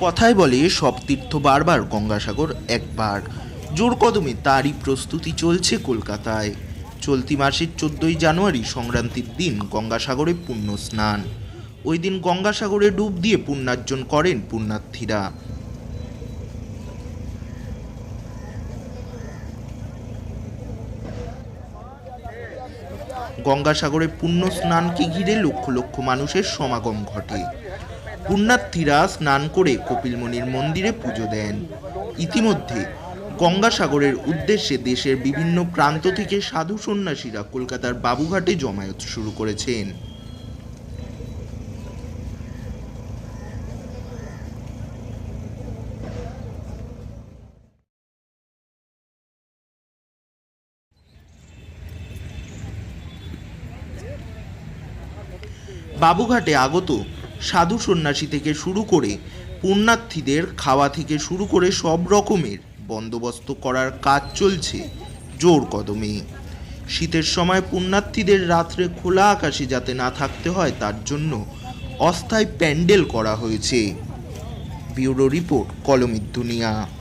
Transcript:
কথায় বলে সব তীর্থ বারবার গঙ্গাসাগর একবার। জোর কদমে তারই প্রস্তুতি চলছে কলকাতায়। চলতি মাসের চোদ্দই জানুয়ারি সংক্রান্তির দিন গঙ্গাসাগরে পুণ্য স্নান। ওই দিন গঙ্গাসাগরে ডুব দিয়ে পুণ্যার্জন করেন পুণ্যার্থীরা। গঙ্গাসাগরে পুণ্য স্নানকে ঘিরে লক্ষ লক্ষ মানুষের সমাগম ঘটে। পুণ্যার্থীরা স্নান করে কপিলমণির মন্দিরে পুজো দেন। ইতিমধ্যে গঙ্গাসাগরের উদ্দেশ্যে দেশের বিভিন্ন প্রান্ত থেকে সাধু সন্ন্যাসীরা কলকাতার বাবুঘাটে জমায়েত শুরু করেছেন। বাবুঘাটে আগত সাধু সন্ন্যাসী থেকে শুরু করে পুণ্যার্থীদের খাওয়া থেকে শুরু করে সব রকমের বন্দোবস্ত করার কাজ চলছে জোর কদমে। শীতের সময় পুণ্যার্থীদের রাত্রে খোলা আকাশে যাতে না থাকতে হয়, তার জন্য অস্থায়ী প্যান্ডেল করা হয়েছে। ব্যুরো রিপোর্ট কলমের দুনিয়া।